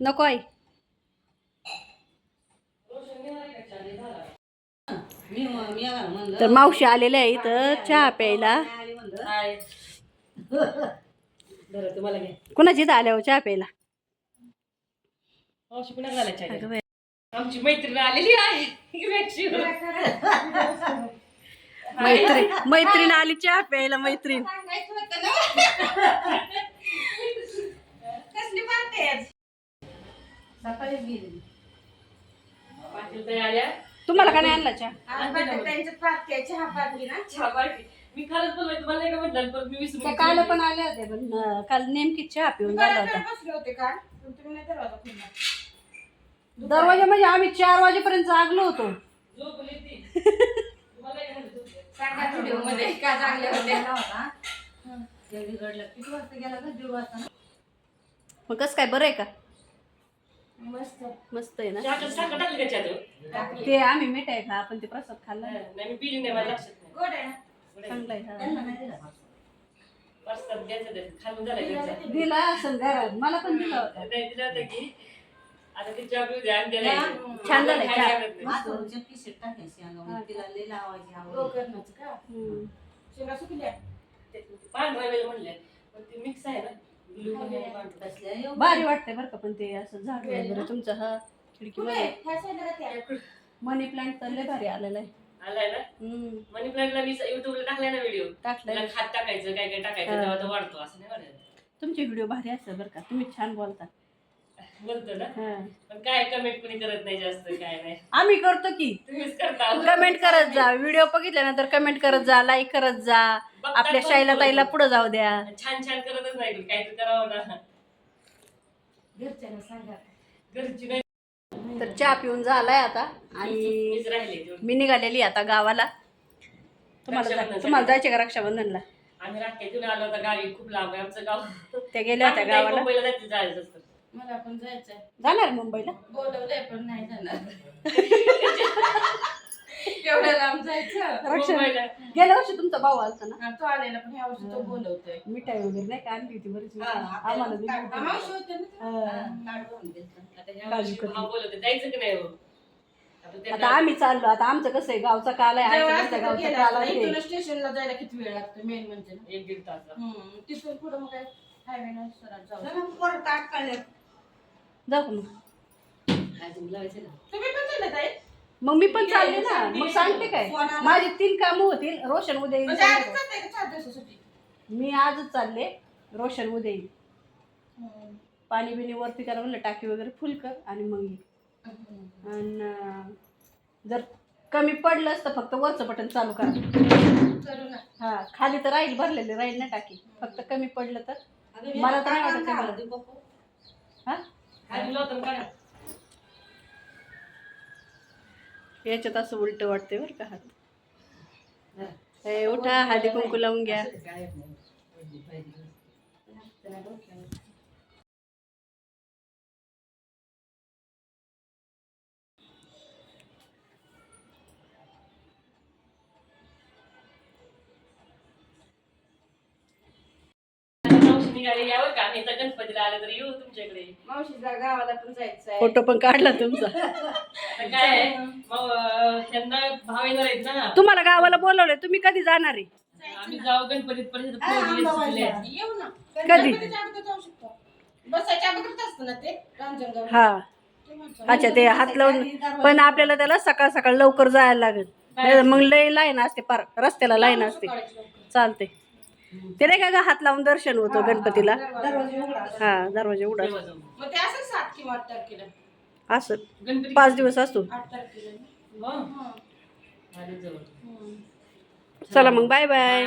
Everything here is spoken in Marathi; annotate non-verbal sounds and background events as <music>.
नको आई तर मावशी आलेल्या आहे इथं चहा प्यायला कुणाची इथं आल्यावर चहा प्यायला. आमची मैत्रीण आलेली आहे. मैत्रीण मैत्रीण आली चहा प्यायला मैत्रीण सकाळीच गेली. पाटील ताई आल्या. तुम्हाला का नाही आणला चहा? ना. पार्टी. मी खरंच तुम्हाला नाही का म्हटलं परत मी विसरून त्या काल पण आल्या होत्या पण अं, काल नेमकी चहा पिऊन झाला होता. बसले होते काल पण तुम्ही नाही दरवाजा खोलला. दरवाजा म्हणजे आम्ही चार वाजेपर्यंत जागलो होतो. झोपली ती. <laughs> तुम्हाला नाही का म्हटलं झोपली? सांगा व्हिडिओमध्ये का चांगले होते. होता ते बिघडलं किती वाजता गेला का दीड वाजता मग कसं काय बरं आहे का? मस्त. मस्त आहे ना? चहाच्यात साखर टाकली का चहात ते आम्ही मिठाई खा आपण ते प्रसाद खाल्ला. नाही मी पिली नाही मला लक्षात नाही. गोड आहे ना? चांगलं आहे हा. त्यांना नाही दिला. प्रसाद द्यायचा झाला असं घरात मला पण दिला होता. नाही दिलं होतं की आता ती चहा पिऊ द्या आणि द्यायला यायचं. छान झालंय खायला चहा. लागत नाही. माथवरच्या पिशेत टाकायची अंगावर. तिला लई लावायची आवड. गोकर्णाचं का? हम्म. शेंगा सुकल्या. ते पांढरा वेल म्हणले पण ते मिक्स आहे ना. भारी वाटतंय बरं का पण ते असं झाड वगैरे तुमचं हा खिडकीमध्ये ह्या साईडला का त्या? मनी प्लांट तर लय भारी आलेला आहे आलाय ना? हम्म. मनी प्लांटला मी युट्यूबला टाकलाय ना व्हिडिओ टाकलंय. खात टाकायचं काय काय टाकायचं. तेव्हा तो वाढतो असं नाही वाटत तुमचे व्हिडिओ भारी असतात बरं का. तुम्ही छान बोलता. बोलतो ना? हा. पण काय कमेंट कोणी करत नाही जास्त काय नाही. आम्ही करतो की. तुम्हीच करता. कमेंट करत जा. व्हिडिओ बघितल्यानंतर कमेंट करत जा लाईक करत जा. आपल्या शाईला ताईला पुढे जाऊ द्या. छान छान करतच नाही काय तर करावं ना. घरच्यांना सांगा. घरची नाही. तर चहा पिऊन झालाय आता आणि मीच राहिले तेवढी. मी निघालेली आता गावाला. तुम्हाला. तुम्हाला जायचे का रक्षाबंधनला? आम्ही राखेतून आलो होता गावी खूप लांब आहे आमचं गाव. त्या गेल्या होत्या गावाला. मुंबईला जायचं जायचं असतं. मला पण जायचंय. जाणार मुंबईला? बोलवलंय पण नाही जाणार. <laughs> लांब जायचं रक्षा मुंबईला. गेल्या वर्षी तुमचा भाऊ आलता ना? हा, तो आलेला पण ह्या वर्षी तो बोलवतोय. मिठाई वगैरे नाही का आणली होती बरीच हा, आम्हाला. मावशी होते ना ते? हा. आता ह्या वर्षी काजू कतली. भाव बोलवते जायचं की नाही हो? आता ते आता आम्ही चाललो. आता आमचं कसं आहे गावचा काल आहे जेव्हा आमच्या असतं गावचा गेलं काल असतं. आहे. इथून ते. स्टेशनला जायला किती वेळ लागतो? मेन म्हणजे ना. एक दीड तास हम्म, तिथून पुढे मग काय? हायवे ना सरळ जाऊ. का मग अजून लावायचं ना तुम्ही पण चालत आहे मग मी पण चालले ना. मग सांगते काय? माझे तीन कामं होतील रोशन उद्या येईल म्हणजे आजच जाताय का चार दिवसासाठी? मी आजच चालले रोशन उद्या येईल. हम्म. पाणी बिणी वरती करा म्हणलं टाकी वगैरे फुल कर आणि मग ये. हम्म. आणि जर कमी पडलं असतं फक्त वरचं बटन चालू करा. करू ना. हा खाली तर राहील भरलेले राहील ना टाकी. फक्त कमी पडलं तर. मला तर नाही वाटत ते. हा? खाली लावतो ना याच्यात असं उलट वाटतंय बरं का हात ए, उठा हळदी कुंकू लावून घ्या काय येत नाही. पहिली, पहिली. त्याला डोक्यावर. आता मावशी निघाली यावं का आम्ही गणपतीला आले तर येऊ तुमच्याकडे. मावशीला गावाला पण जायचंय. फोटो पण काढला तुमचा. <laughs> आता काय आहे, मग अं, त्यांना भाव येणार आहेत ना. तुम्हाला गावाला बोलवलंय तुम्ही कधी जाणार आहे? आम्ही जाऊ गणपतीत पर्यंत सुचले. येऊ ना. कधी? गणपतीच्या अगोदर जाऊ शकतो. बसायच्या अगोदरच असतं ना ते? रांजणगाव हा. अच्छा ते हात लावून पण आपल्याला त्याला सकाळ सकाळ लवकर जायला लागेल. मग लय लाईन असते पार रस्त्याला लाईन असते. चालते ते नाही का ग हात लावून दर्शन होतं गणपतीला. हा दरवाजा ते असं सात किंवा आठ तारखेला? असं. गणपती पाच दिवस असतो. हं. चला मग बाय बाय.